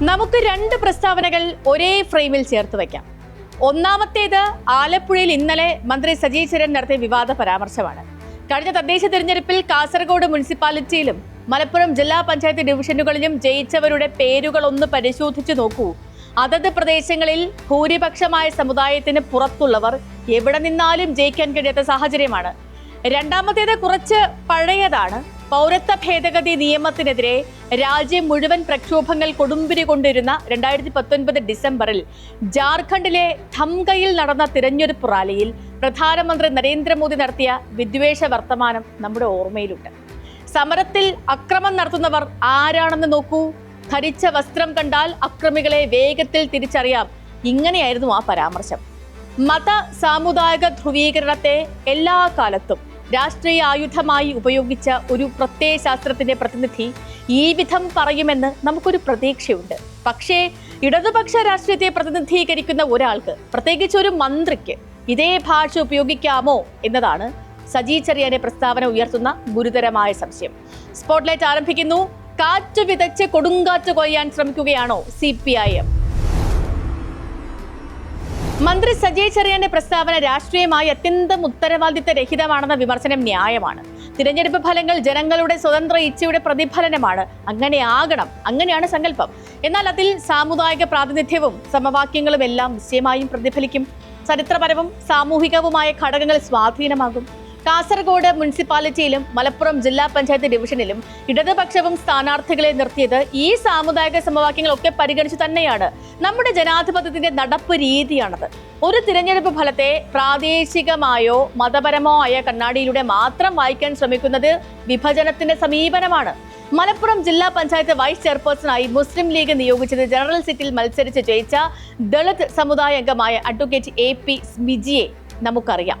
നമുക്ക് രണ്ട് പ്രസ്താവനകൾ ഒരേ ഫ്രെയിമിൽ ചേർത്ത് വയ്ക്കാം. ഒന്നാമത്തേത് ആലപ്പുഴയിൽ ഇന്നലെ മന്ത്രി സജി ചെറിയൻ നടത്തിയ വിവാദ പരാമർശമാണ്. കഴിഞ്ഞ തദ്ദേശ തിരഞ്ഞെടുപ്പിൽ കാസർഗോഡ് മുനിസിപ്പാലിറ്റിയിലും മലപ്പുറം ജില്ലാ പഞ്ചായത്ത് ഡിവിഷനുകളിലും ജയിച്ചവരുടെ പേരുകൾ ഒന്ന് പരിശോധിച്ചു നോക്കൂ. അതത് പ്രദേശങ്ങളിൽ ഭൂരിപക്ഷമായ സമുദായത്തിന് പുറത്തുള്ളവർ എവിടെ നിന്നാലും ജയിക്കാൻ കഴിയാത്ത സാഹചര്യമാണ്. രണ്ടാമത്തേത് കുറച്ച് പഴയതാണ്. പൗരത്വ ഭേദഗതി നിയമത്തിനെതിരെ രാജ്യം മുഴുവൻ പ്രക്ഷോഭങ്ങൾ കൊടുമ്പിരി കൊണ്ടിരുന്ന രണ്ടായിരത്തി പത്തൊൻപത് ഡിസംബറിൽ ജാർഖണ്ഡിലെ ധംകയിൽ നടന്ന തിരഞ്ഞെടുപ്പ് റാലിയിൽ പ്രധാനമന്ത്രി നരേന്ദ്രമോദി നടത്തിയ വിദ്വേഷ വർത്തമാനം നമ്മുടെ ഓർമ്മയിലുണ്ട്. സമരത്തിൽ അക്രമം നടത്തുന്നവർ ആരാണെന്ന് നോക്കൂ. ധരിച്ച വസ്ത്രം കണ്ടാൽ അക്രമികളെ വേഗത്തിൽ തിരിച്ചറിയാം. ഇങ്ങനെയായിരുന്നു ആ പരാമർശം. മത സാമുദായിക ധ്രുവീകരണത്തെ എല്ലാ കാലത്തും രാഷ്ട്രീയ ആയുധമായി ഉപയോഗിച്ച ഒരു പ്രത്യയ ശാസ്ത്രത്തിന്റെ പ്രതിനിധി ഈ വിധം പറയുമെന്ന് നമുക്കൊരു പ്രതീക്ഷയുണ്ട്. പക്ഷേ ഇടതുപക്ഷ രാഷ്ട്രീയത്തെ പ്രതിനിധീകരിക്കുന്ന ഒരാൾക്ക് പ്രത്യേകിച്ച് ഒരു മന്ത്രിക്ക് ഇതേ ഭാഷ ഉപയോഗിക്കാമോ എന്നതാണ് സജി ചെറിയാനെ പ്രസ്താവന ഉയർത്തുന്ന ഗുരുതരമായ സംശയം. സ്പോട്ട്ലൈറ്റ് ആരംഭിക്കുന്നു. കാറ്റ് വിതച്ച് കൊടുങ്കാറ്റ് കൊയ്യാൻ ശ്രമിക്കുകയാണോ സി പി ഐ എം? മന്ത്രി സജയ് ചെറിയാന്റെ പ്രസ്താവന രാഷ്ട്രീയമായി അത്യന്തം ഉത്തരവാദിത്ത രഹിതമാണെന്ന വിമർശനം ന്യായമാണ്. തിരഞ്ഞെടുപ്പ് ഫലങ്ങൾ ജനങ്ങളുടെ സ്വതന്ത്ര ഇച്ഛയുടെ പ്രതിഫലനമാണ്. അങ്ങനെ ആകണം അങ്ങനെയാണ് സങ്കല്പം. എന്നാൽ അതിൽ സാമുദായിക പ്രാതിനിധ്യവും സമവാക്യങ്ങളും എല്ലാം നിശ്ചയമായും പ്രതിഫലിക്കും. ചരിത്രപരവും സാമൂഹികവുമായ ഘടകങ്ങൾ സ്വാധീനമാകും. കാസർഗോഡ് മുനിസിപ്പാലിറ്റിയിലും മലപ്പുറം ജില്ലാ പഞ്ചായത്ത് ഡിവിഷനിലും ഇടതുപക്ഷവും സ്ഥാനാർത്ഥികളെ നിർത്തിയത് ഈ സാമുദായിക സമവാക്യങ്ങളൊക്കെ പരിഗണിച്ചു തന്നെയാണ് നമ്മുടെ ജനാധിപത്യത്തിന്റെ നടപ്പ് രീതിയാണത്. ഒരു തിരഞ്ഞെടുപ്പ് ഫലത്തെ പ്രാദേശികമായോ മതപരമോ ആയ കണ്ണാടിയിലൂടെ മാത്രം വായിക്കാൻ ശ്രമിക്കുന്നത് വിഭജനത്തിന്റെ സമീപനമാണ്. മലപ്പുറം ജില്ലാ പഞ്ചായത്ത് വൈസ് ചെയർപേഴ്സണായി മുസ്ലിം ലീഗ് നിയോഗിച്ചത് ജനറൽ സീറ്റിൽ മത്സരിച്ച് ജയിച്ച ദളിത് സമുദായ അംഗമായ അഡ്വക്കേറ്റ് എ പി സ്മിജിയെ നമുക്കറിയാം.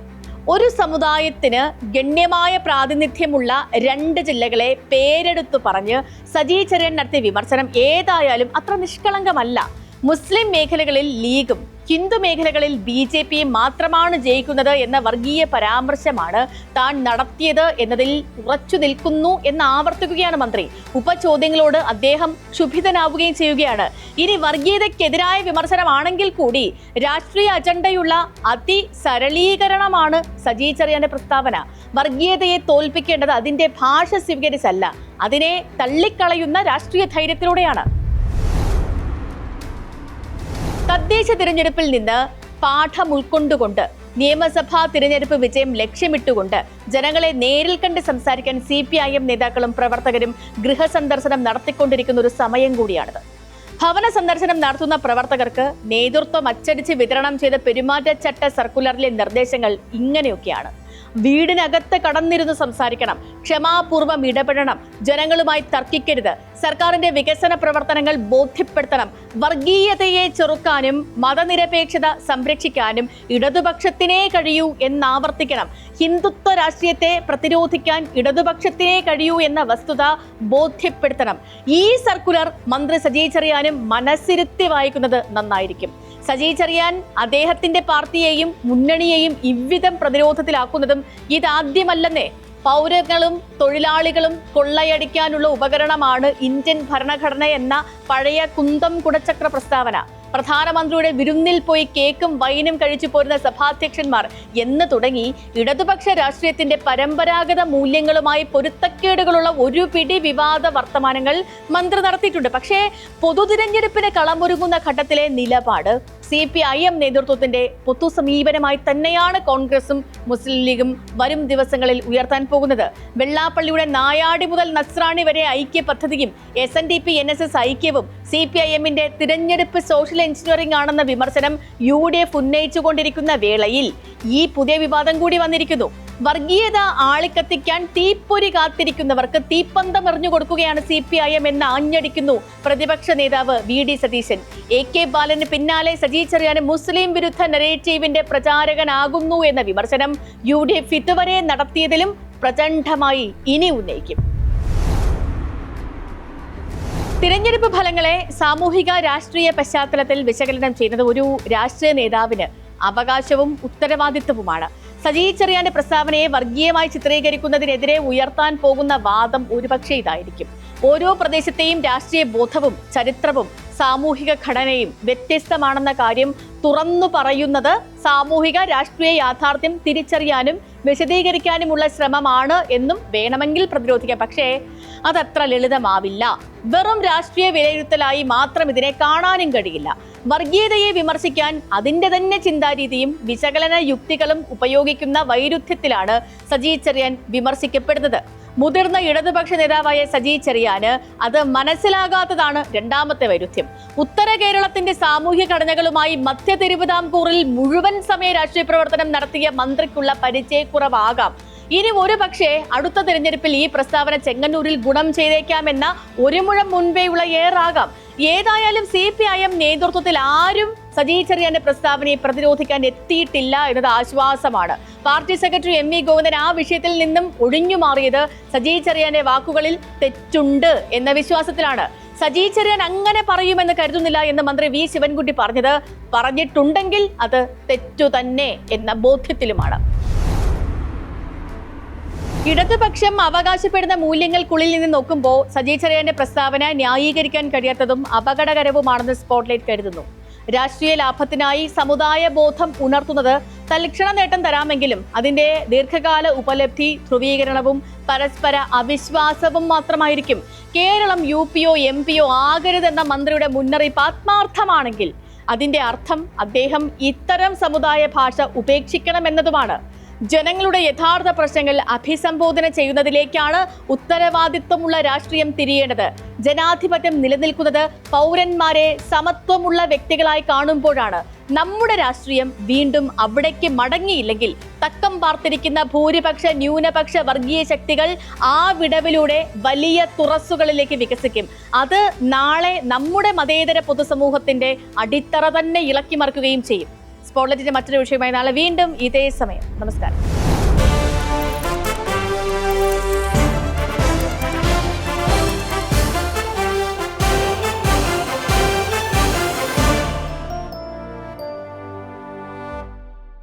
ഒരു സമുദായത്തിന് ഗണ്യമായ പ്രാതിനിധ്യമുള്ള രണ്ട് ജില്ലകളെ പേരെടുത്തു പറഞ്ഞ് സജീചരൻ നടത്തിയ വിമർശനം ഏതായാലും അത്ര നിഷ്കളങ്കമല്ല. മുസ്ലിം മേഖലകളിൽ ലീഗും ഹിന്ദു മേഖലകളിൽ ബി ജെ പിയും മാത്രമാണ് ജയിക്കുന്നത് എന്ന വർഗീയ പരാമർശമാണ് താൻ നടത്തിയത് എന്നതിൽ ഉറച്ചു നിൽക്കുന്നു എന്ന് ആവർത്തിക്കുകയാണ് മന്ത്രി. ഉപചോദ്യങ്ങളോട് അദ്ദേഹം ക്ഷുഭിതനാവുകയും ചെയ്യുകയാണ്. ഇനി വർഗീയതയ്ക്കെതിരായ വിമർശനമാണെങ്കിൽ കൂടി രാഷ്ട്രീയ അജണ്ടയുള്ള അതിസരളീകരണമാണ് സജി ചെറിയാന്റെ പ്രസ്താവന. വർഗീയതയെ തോൽപ്പിക്കേണ്ടത് അതിന്റെ ഭാഷ സ്വീകരിച്ചല്ല അതിനെ തള്ളിക്കളയുന്ന രാഷ്ട്രീയ ധൈര്യത്തിലൂടെയാണ്. തദ്ദേശ തിരഞ്ഞെടുപ്പിൽ നിന്ന് പാഠം ഉൾക്കൊണ്ടുകൊണ്ട് നിയമസഭാ തിരഞ്ഞെടുപ്പ് വിജയം ലക്ഷ്യമിട്ടുകൊണ്ട് ജനങ്ങളെ നേരിൽ കണ്ട് സംസാരിക്കാൻ സി പി ഐ എം നേതാക്കളും പ്രവർത്തകരും ഗൃഹസന്ദർശനം നടത്തിക്കൊണ്ടിരിക്കുന്ന ഒരു സമയം കൂടിയാണിത്. ഭവന സന്ദർശനം നടത്തുന്ന പ്രവർത്തകർക്ക് നേതൃത്വം അച്ചടിച്ച് വിതരണം ചെയ്ത പെരുമാറ്റച്ചട്ട സർക്കുലറിലെ നിർദ്ദേശങ്ങൾ ഇങ്ങനെയൊക്കെയാണ്. വീടിനകത്ത് കടന്നിരുന്ന് സംസാരിക്കണം. ക്ഷമാപൂർവം ഇടപെടണം. ജനങ്ങളുമായി തർക്കിക്കരുത്. സർക്കാരിന്റെ വികസന പ്രവർത്തനങ്ങൾ ബോധ്യപ്പെടുത്തണം. വർഗീയതയെ ചെറുക്കാനും മതനിരപേക്ഷത സംരക്ഷിക്കാനും ഇടതുപക്ഷത്തിനേ കഴിയൂ എന്നാവർത്തിക്കണം. ഹിന്ദുത്വ രാഷ്ട്രീയത്തെ പ്രതിരോധിക്കാൻ ഇടതുപക്ഷത്തിനേ കഴിയൂ എന്ന വസ്തുത ബോധ്യപ്പെടുത്തണം. ഈ സർക്കുലർ മന്ത്രി സജി ചെറിയാനും മനസ്സിരുത്തി വായിക്കുന്നത് നന്നായിരിക്കും. സജി ചെറിയാൻ അദ്ദേഹത്തിന്റെ പാർട്ടിയെയും മുന്നണിയെയും ഇவ்விധം പ്രതിരോധത്തിലാക്കുന്നതും ഇതാദ്യമല്ലെന്നേ പൗരങ്ങളും തൊഴിലാളികളും കൊള്ളയടിക്കാനുള്ള ഉപകരണമാണ് ഇന്ത്യൻ ഭരണഘടന എന്ന പഴയ കുന്തം കുടച്ചക്ര പ്രസ്താവന. പ്രധാനമന്ത്രിയുടെ വിരുന്നിൽ പോയി കേക്കും വൈനും കഴിച്ചു പോരുന്ന സഭാധ്യക്ഷന്മാർ എന്ന് തുടങ്ങി ഇടതുപക്ഷ രാഷ്ട്രീയത്തിന്റെ പരമ്പരാഗത മൂല്യങ്ങളുമായി പൊരുത്തക്കേടുകളുള്ള ഒരു പിടി വിവാദ വർത്തമാനങ്ങൾ മന്ത്രി നടത്തിയിട്ടുണ്ട്. പക്ഷേ പൊതുതിരഞ്ഞെടുപ്പിന് കളമൊരുങ്ങുന്ന ഘട്ടത്തിലെ നിലപാട് സി പി ഐ എം നേതൃത്വത്തിന്റെ പൊതു സമീപനമായി തന്നെയാണ് കോൺഗ്രസും മുസ്ലിം ലീഗും വരും ദിവസങ്ങളിൽ ഉയർത്താൻ പോകുന്നത്. വെള്ളാപ്പള്ളിയുടെ നായാടി മുതൽ നസ്രാണി വരെ ഐക്യ പദ്ധതിയും S N D P N S S ഐക്യവും സി പി ഐ എമ്മിന്റെ തിരഞ്ഞെടുപ്പ് സോഷ്യൽ എഞ്ചിനീയറിംഗ് ആണെന്ന വിമർശനം യു ഡി എഫ് ഉന്നയിച്ചുകൊണ്ടിരിക്കുന്ന വേളയിൽ ഈ പുതിയ വിവാദം കൂടി വന്നിരിക്കുന്നു. വർഗീയത ആളിക്കത്തിക്കാൻ തീപ്പൊരി കാത്തിരിക്കുന്നവർക്ക് തീപ്പന്തം എറിഞ്ഞു കൊടുക്കുകയാണ് സി പി ഐ എം എന്ന് ആഞ്ഞടിക്കുന്നു പ്രതിപക്ഷ നേതാവ് V D Satheesan. A K ബാലന് പിന്നാലെ സജി ചെറിയാന് മുസ്ലിം വിരുദ്ധ നരേറ്റീവിന്റെ പ്രചാരകനാകുന്നു എന്ന വിമർശനം യു ഡി എഫ് ഇതുവരെ നടത്തിയതിലും പ്രചണ്ഡമായി ഇനി ഉന്നയിക്കും. തിരഞ്ഞെടുപ്പ് ഫലങ്ങളെ സാമൂഹിക രാഷ്ട്രീയ പശ്ചാത്തലത്തിൽ വിശകലനം ചെയ്യുന്നത് ഒരു രാഷ്ട്രീയ നേതാവിന് അവകാശവും ഉത്തരവാദിത്വവുമാണ്. സജി ചെറിയാന്റെ പ്രസ്താവനയെ വർഗീയമായി ചിത്രീകരിക്കുന്നതിനെതിരെ ഉയർത്താൻ പോകുന്ന വാദം ഒരുപക്ഷെ ഇതായിരിക്കും. ഓരോ പ്രദേശത്തെയും രാഷ്ട്രീയ ബോധവും ചരിത്രവും സാമൂഹിക ഘടനയും വ്യത്യസ്തമാണെന്ന കാര്യം തുറന്നു പറയുന്നത് സാമൂഹിക രാഷ്ട്രീയ യാഥാർത്ഥ്യം തിരിച്ചറിയാനും വിശദീകരിക്കാനുമുള്ള ശ്രമമാണ് എന്നും വേണമെങ്കിൽ പ്രതിരോധിക്കാം. പക്ഷേ അതത്ര ലളിതമാവില്ല. വെറും രാഷ്ട്രീയ വിലയിരുത്തലായി മാത്രം ഇതിനെ കാണാനും കഴിയില്ല. വർഗീയതയെ വിമർശിക്കാൻ അതിന്റെ തന്നെ ചിന്താരീതിയും വിശകലന യുക്തികളും ഉപയോഗിക്കുന്ന വൈരുദ്ധ്യത്തിലാണ് സജി ചെറിയാൻ വിമർശിക്കപ്പെടുന്നത്. മുതിർന്ന ഇടതുപക്ഷ നേതാവായ സജി ചെറിയാന് അത് മനസ്സിലാകാത്തതാണ് രണ്ടാമത്തെ വൈരുദ്ധ്യം. ഉത്തര കേരളത്തിന്റെ സാമൂഹ്യ ഘടനകളുമായി മധ്യ തിരുവിതാംകൂറിൽ മുഴുവൻ സമയ രാഷ്ട്രീയ പ്രവർത്തനം നടത്തിയ മന്ത്രിക്കുള്ള പരിചയക്കുറവാകാം. ഇനി ഒരു പക്ഷേ അടുത്ത തിരഞ്ഞെടുപ്പിൽ ഈ പ്രസ്താവന ചെങ്ങന്നൂരിൽ ഗുണം ചെയ്തേക്കാമെന്ന ഒരു മുഴം മുൻപേയുള്ള ഏറാകാം. ഏതായാലും സി പി ഐ എം നേതൃത്വത്തിൽ ആരും സജി ചെറിയാന്റെ പ്രസ്താവനയെ പ്രതിരോധിക്കാൻ എത്തിയിട്ടില്ല എന്നത് ആശ്വാസമാണ്. Party secretary M V Govindan ആ വിഷയത്തിൽ നിന്നും ഒഴിഞ്ഞു മാറിയത് സജി ചെറിയാന്റെ വാക്കുകളിൽ തെറ്റുണ്ട് എന്ന വിശ്വാസത്തിലാണ്. സജി ചെറിയാൻ അങ്ങനെ പറയുമെന്ന് കരുതുന്നില്ല എന്ന് മന്ത്രി വി ശിവൻകുട്ടി പറഞ്ഞത് പറഞ്ഞിട്ടുണ്ടെങ്കിൽ അത് തെറ്റു തന്നെ എന്ന ബോധ്യത്തിലുമാണ്. ഇടതുപക്ഷം അവകാശപ്പെടുന്ന മൂല്യങ്ങൾക്കുള്ളിൽ നിന്ന് നോക്കുമ്പോൾ സജി ചെറിയാന്റെ പ്രസ്താവന ന്യായീകരിക്കാൻ കഴിയാത്തതും അപകടകരവുമാണെന്ന് സ്പോട്ട്ലൈറ്റ് കരുതുന്നു. രാഷ്ട്രീയ ലാഭത്തിനായി സമുദായ ബോധം ഉണർത്തുന്നത് തൽക്ഷണ നേട്ടം തരാമെങ്കിലും അതിന്റെ ദീർഘകാല ഉപലബ്ധി ധ്രുവീകരണവും പരസ്പര അവിശ്വാസവും മാത്രമായിരിക്കും. കേരളം യു പി ഒ എം പി ഒ ആകരുതെന്ന മന്ത്രിയുടെ മുന്നറിയിപ്പ് ആത്മാർത്ഥമാണെങ്കിൽ അതിന്റെ അർത്ഥം അദ്ദേഹം ഇത്തരം സമുദായ ഭാഷ ഉപേക്ഷിക്കണമെന്നതുമാണ്. ജനങ്ങളുടെ യഥാർത്ഥ പ്രശ്നങ്ങൾ അഭിസംബോധന ചെയ്യുന്നതിലേക്കാണ് ഉത്തരവാദിത്വമുള്ള രാഷ്ട്രീയം തിരിയേണ്ടത്. ജനാധിപത്യം നിലനിൽക്കുന്നത് പൗരന്മാരെ സമത്വമുള്ള വ്യക്തികളായി കാണുമ്പോഴാണ്. നമ്മുടെ രാഷ്ട്രീയം വീണ്ടും അവിടേക്ക് മടങ്ങിയില്ലെങ്കിൽ തക്കം പാർത്തിരിക്കുന്ന ഭൂരിപക്ഷ ന്യൂനപക്ഷ വർഗീയ ശക്തികൾ ആ വിടവിലൂടെ വലിയ തുറസ്സുകളിലേക്ക് വികസിക്കും. അത് നാളെ നമ്മുടെ മതേതര പൊതുസമൂഹത്തിന്റെ അടിത്തറ തന്നെ ഇളക്കി മറിക്കുകയും ചെയ്യും. സ്പോട്ട്ലൈറ്റിന്റെ മറ്റൊരു വിഷയമായി നാളെ വീണ്ടും ഇതേ സമയം. നമസ്കാരം.